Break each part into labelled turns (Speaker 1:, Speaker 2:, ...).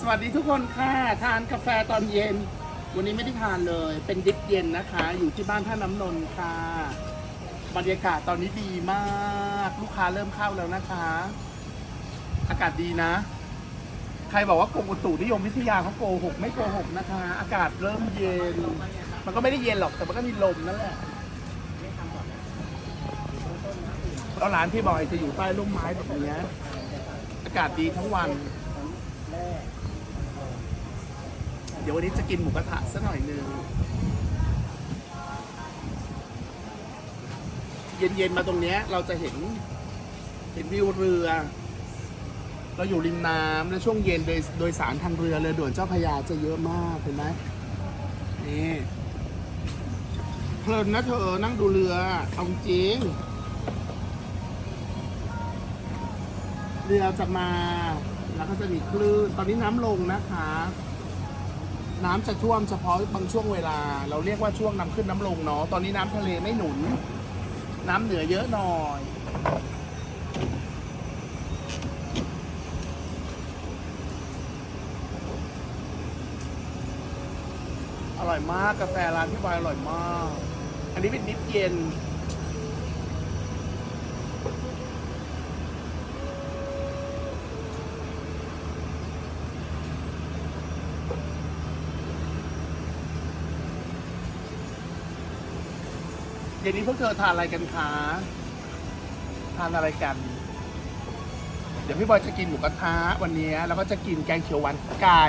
Speaker 1: สวัสดีทุกคนค่ะ ทานกาแฟตอนเย็น วันนี้ไม่ได้ทานเลย เป็นดิบเย็นนะคะ อยู่ที่บ้านท่าน้ำนนท์ค่ะ บรรยากาศตอนนี้ดีมาก ลูกค้าเริ่มเข้าแล้วนะคะ อากาศดีนะ ใครบอกว่ากรมอุตุนิยมวิทยาเขาโกหกไม่โกหกนะคะ อากาศเริ่มเย็น มันก็ไม่ได้เย็นหรอกแต่มันก็มีลมนั่นแหละแล้วร้านพี่บอยจะอยู่ใต้ร่มไม้แบบนี้ อากาศดีทั้งวันเดี๋ยววันนี้จะกินหมูกระทะสักหน่อยนึงเย็นๆมาตรงเนี้ยเราจะเห็น เห็นวิวเรือ เราอยู่ริมน้ำและช่วงเย็นโดยโดยสารทางเรือเรือด่วนเจ้าพระยาจะเยอะมากเห็นไหมนี่เพลินนะเธอนั่งดูเรือเอาจริงเรือจะมาแล้วก็จะมีคลื่นตอนนี้น้ำลงนะคะ น้ำจะท่วมเฉพาะบางช่วงเวลา เราเรียกว่าช่วงน้ำขึ้นน้ำลงเนาะตอนนี้น้ำทะเลไม่หนุน น้ำเหนือเยอะหน่อย อร่อยมากกาแฟร้านพี่บอยอร่อยมาก อันนี้เป็นดิฟเย็น ย็นนี้พวกเธอทานอะไรกันคะทานอะไรกัน เดี๋ยวพี่บอยจะกินหมูกระทะวันนี้แล้วก็จะกินแกงเขียวหวานไก่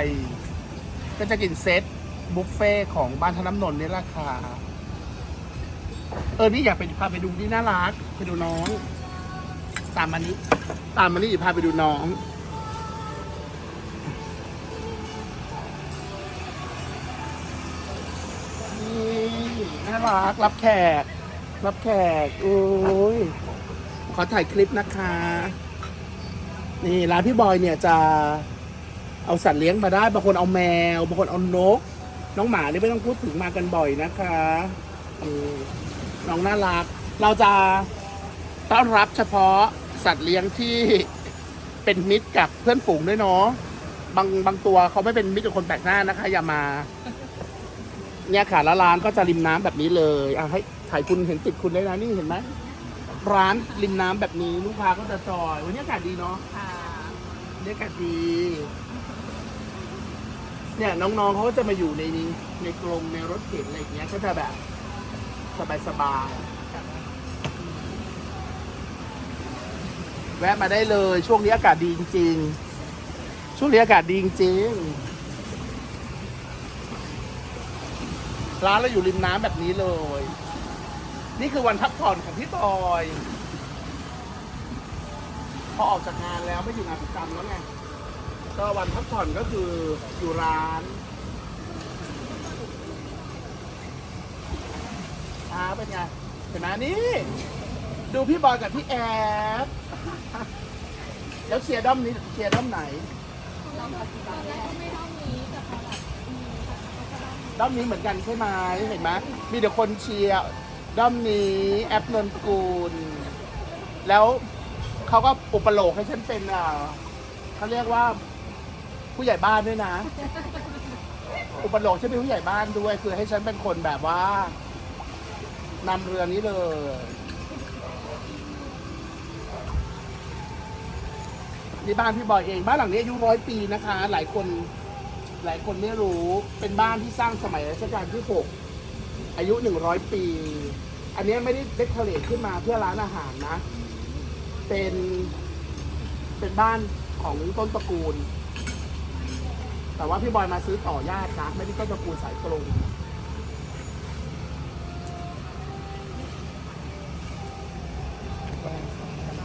Speaker 1: ก็จะกินเซตบุฟเฟ่ของบ้านธน้ำนนท์นี่แหละค่ะเออนี่อยากไปพาไปดูนี่น่ารักไปดูน้อง ตามมานี้ ตามมานี่พาไปดูน้องนี่น่ารักรับแขก รับแขกโอ้ยขอถ่ายคลิปนะคะ นี่ร้านพี่บอยเนี่ยจะเอาสัตว์เลี้ยงมาได้บางคนเอาแมวบางคนเอานก น้องหมานี่ไม่ต้องพูดถึงมากันบ่อยนะคะน้องน่ารัก เราจะต้อนรับเฉพาะสัตว์เลี้ยงที่เป็นมิตรกับเพื่อนฝูงด้วยเนาะบางบางตัวเขาไม่เป็นมิตรกับคนแปลกหน้านะคะ อย่ามา เนี่ยค่ะแล้วร้านก็จะริมน้ำแบบนี้เลยอะให้ถ่ายคุณเห็นติดคุณได้นะนี่เห็นไหมร้านริมน้ำแบบนี้ลูกค้าก็จะจอย วันนี้อากาศดีเนาะ
Speaker 2: ค่ะ
Speaker 1: บรรยากาศดี เนี่ยน้องๆเขาก็จะมาอยู่ในนี้ในกรงในรถเข็นอะไรอย่างเงี้ย ก็จะแบบสบายๆแวะมาได้เลย ช่วงนี้อากาศดีจริง ๆ ช่วงนี้อากาศดีจริงๆ ร้านเราอยู่ริมน้ำแบบนี้เลย นี่คือวันพักผ่อนของพี่บอย พอออกจากงานแล้วไม่อยู่งานประจำแล้วไงก็วันพักผ่อนก็คืออยู่ร้านอาเป็นไงเห็นไหมนี่ ดูพี่บอยกับพี่แอฟแล้วเชียร์ด้อมนี้เชียร์ด้อมไหน ด้อมนี้เหมือนกันใช่ไหมเห็นไหมมีแต่คนเชียร์ด้อมนี้แอปนนกูล แล้วเขาก็อุปโลกให้ฉันเป็นอ่าเขาเรียกว่าผู้ใหญ่บ้านด้วยนะ อุปโลกฉันเป็นผู้ใหญ่บ้านด้วย คือให้ฉันเป็นคนแบบว่านำเรือนี้เลยนี่บ้านพี่บอยเองบ้านหลังนี้อายุร้อยปีนะคะ หลายคน หลายคนไม่รู้เป็นบ้านที่สร้างสมัยรัชกาลที่หกอายุหนึ่งร้อยปี อันนี้ไม่ได้เดคอเรทขึ้นมาเพื่อร้านอาหารนะ เป็น เป็นบ้านของต้นตระกูล แต่ว่าพี่บอยมาซื้อต่อญาตินะ ไม่ได้ต้นตระกูลสายตรง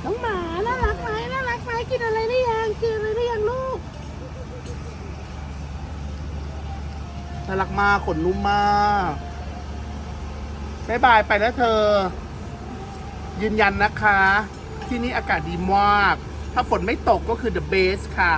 Speaker 1: น้องหมา น่ารักไหมน่ารักไหมกินอะไรได้ยัง กินอะไรได้ยังลูก น่ารักมากขนนุ่มมากบายบายไปแล้วเธอ ยืนยันนะคะ ที่นี่อากาศดีมาก ถ้าฝนไม่ตกก็คือ the best ค่ะ